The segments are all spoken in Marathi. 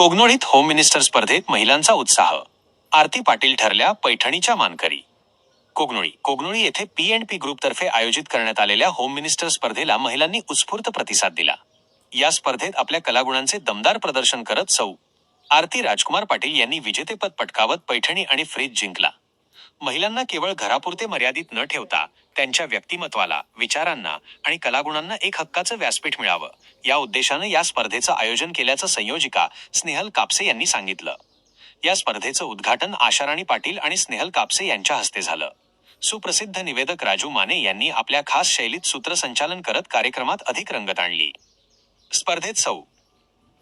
कोगनोळीत होम मिनिस्टर स्पर्धेत महिलांचा उत्साह. आरती पाटील ठरल्या पैठणीच्या मानकरी. कोगनोळी कोगनोळी येथे पी अँड पी ग्रुपतर्फे आयोजित करण्यात आलेल्या होम मिनिस्टर स्पर्धेला महिलांनी उत्स्फूर्त प्रतिसाद दिला. या स्पर्धेत आपल्या कलागुणांचे दमदार प्रदर्शन करत सौ. आरती राजकुमार पाटील यांनी विजेतेपद पटकावत पैठणी आणि फ्रीज जिंकला. महिलांना केवळ घरापुरते मर्यादित न ठेवता त्यांच्या व्यक्तिमत्वाला विचारांना आणि कलागुणांना एक हक्काचं व्यासपीठ मिळावं. या उद्देशानं या स्पर्धेचं आयोजन केल्याचं संयोजिका स्नेहल कापसे यांनी सांगितलं. या स्पर्धेचं उद्घाटन आशाराणी पाटील आणि स्नेहल कापसे यांच्या हस्ते झालं. सुप्रसिद्ध निवेदक राजू माने यांनी आपल्या खास शैलीत सूत्रसंचालन करत कार्यक्रमात अधिक रंगत आणली. स्पर्धेत सौ.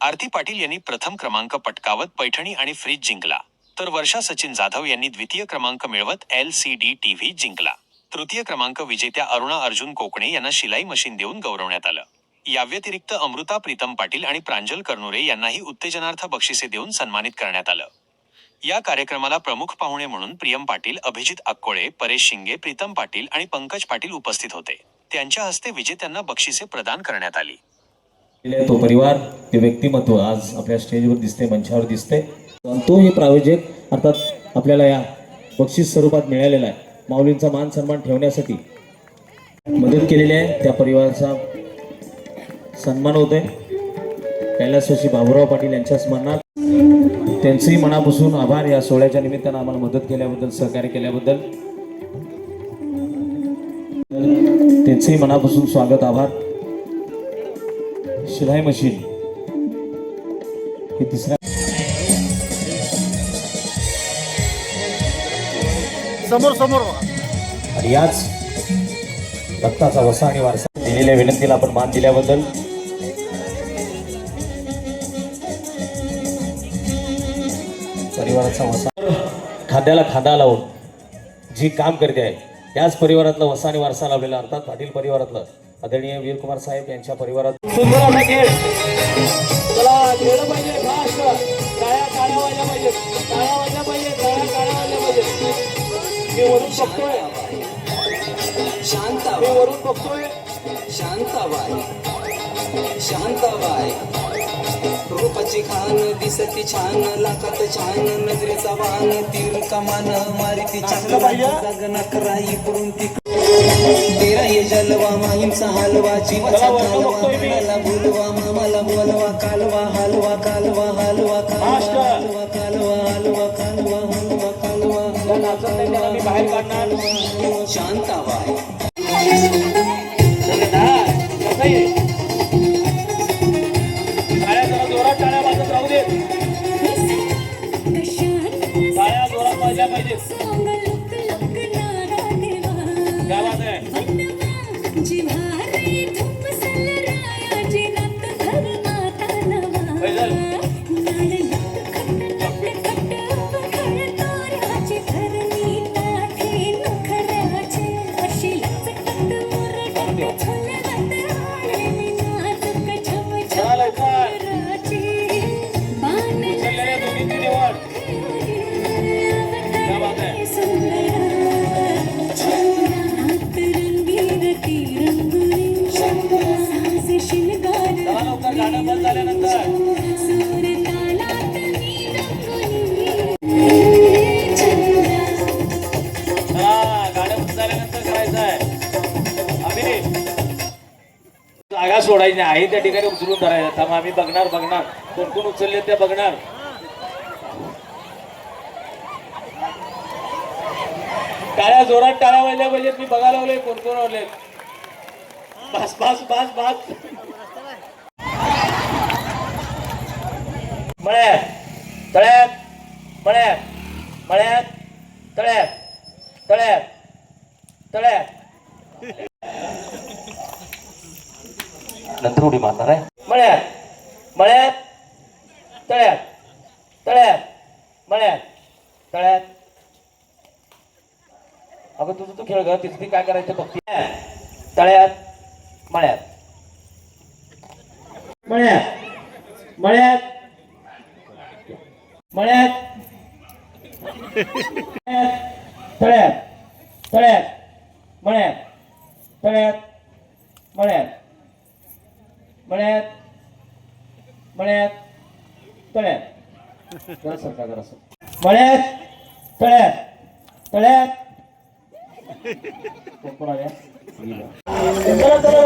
आरती पाटील यांनी प्रथम क्रमांक पटकावत पैठणी आणि फ्रीज जिंकला. तर वर्षा सचिन जाधव यांनी द्वितीय क्रमांक मिळवत एल सी डी टीव्ही जिंकला. तृतीय क्रमांक विजेत्या अरुणा अर्जुन कोकणे यांना शिलाई मशीन देऊन गौरवण्यात आलं. याव्यतिरिक्त अमृता प्रीतम पाटील आणि प्रांजल कर्नुरे यांनाही उत्तेजनार्थ बक्षिसे देऊन सन्मानित करण्यात आलं. या कार्यक्रमाला प्रमुख पाहुणे म्हणून प्रियम पाटील अभिजित अक्कोळे परेश शिंगे प्रीतम पाटील आणि पंकज पाटील उपस्थित होते. त्यांच्या हस्ते विजेत्यांना बक्षिसे प्रदान करण्यात आली. तो परिवार ते व्यक्तिमत्व आज आपल्या स्टेजवर दिसते मंचावर दिसते. तो हे प्रायोजक अर्थात आपल्याला या बक्षीस स्वरूपात मिळालेला आहे. माऊलींचा मान सन्मान ठेवण्यासाठी मदत केलेली आहे. त्या परिवाराचा सन्मान होतोय कैलासवासी बाबुराव पाटील यांच्या स्मरणात त्यांचेही मनापासून आभार. या सोहळ्याच्या निमित्तानं आम्हाला मदत केल्याबद्दल सहकार्य केल्याबद्दल त्यांचेही मनापासून स्वागत आभार. शिलाई मशीन हे तिसऱ्या समोर समोर. आणि याच रक्ताचा वसा आणि वारसा दिलेल्या विनंतीला आपण मान दिल्याबद्दल परिवाराचा वसा. खांद्याला खांदा लावून जी काम करते आहे त्याच परिवारातलं वसा आणि वारसा लावलेला अर्थात पाटील परिवारातलं. आदरणीय वीरकुमार साहेब यांच्या परिवारात. मी वरून बघतोय. शांताबाई. मी वरून बघतोय. शांताबाई. शांताबाई. रूपाची खान दिसती छान लाखात छान नजरेचा वान तीर कमान मारिती गगनात राही पडून ती तेरा ये जलवा माहीमचा हलवा जीवाचा कालवा मनाला बोलवा मामाला बोलवा कालवा हलवा कालवा कालवा बाहेर काढणार शांताबाई आहे त्या ठिकाणी उचलून धरायचं. थांब आम्ही बघणार बघणार. कोण कोण उचलले ते बघणार. टाळ्या जोरात टाळ्या वाजल्या पाहिजेत. मी बघायला लावले कोण कोण वाजले बस बस बस बस. मळ्यात तळ्यात मळ्यात मळ्यात तळ्यात तळ्यात तळ्यात. नंतर उडी मारणार आहे. मळ्यात मळ्यात तळ्यात तळ्यात मळ्यात तळ्यात. अगं तुझं तू खेळ ग तिथे काय करायचं बघती तळ्यात मळ्यात. मळ्यात मळ्यात मळ्यात तळ्यात तळ्यात मळ्यात तळ्यात मळ्यात. मळ्यात मळ्यात तळ्यात. जरा सरका करा सर. मळ्यात तळ्यात. तळ्यात. चला चला.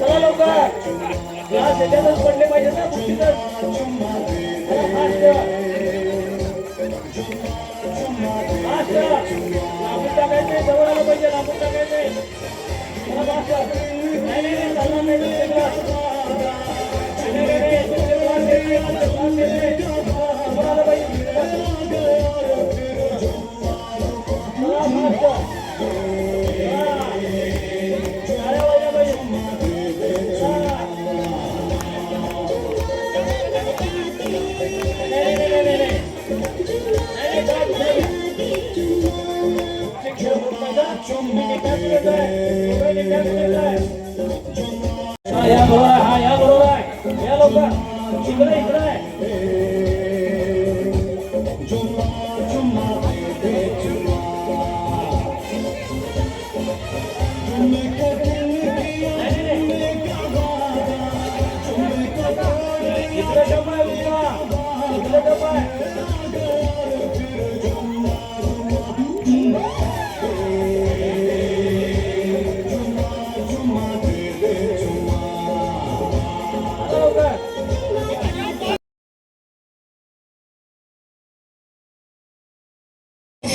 चला लवकर. त्याच्यातच पडले पाहिजे ना बुद्धीतच. जवळ आलं पाहिजे लांबून टाकायचंय चला, fast. नाही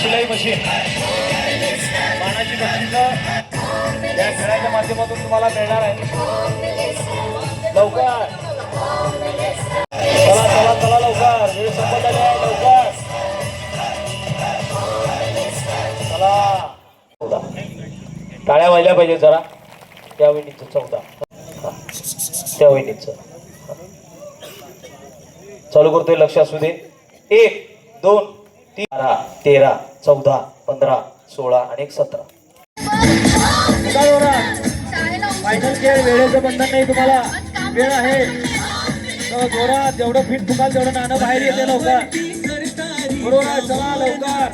शिलाई मशीन. बाणाची मशीन या खेळाच्या माध्यमातून तुम्हाला मिळणार आहे. लवकर. चला चला चला लवकर. वेळ संपत आली आहे लवकर. चला. टाळ्या व्हायला पाहिजे जरा. त्या वहिनीचं चौदा. त्या वहिनीचं. चालू करतोय लक्ष असू दे. एक दोन. बारा तेरा चौदा पंधरा सोळा आणि एक सतरा. फायनल खेळ वेळेचं बंधन नाही तुम्हाला. वेळ आहे. तर जोरात जेवढं फिट फुकाल तेवढं नाणं बाहेर येते लवकर. बरोबर चला लवकर.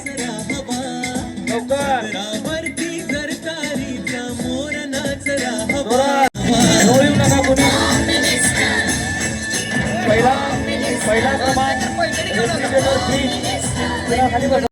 लवकर. जोरात. जवळ नका कोणी पहिला पहिला क्रमांक. रेफ्रिजरेटर फ्रीज जरा खाली बसा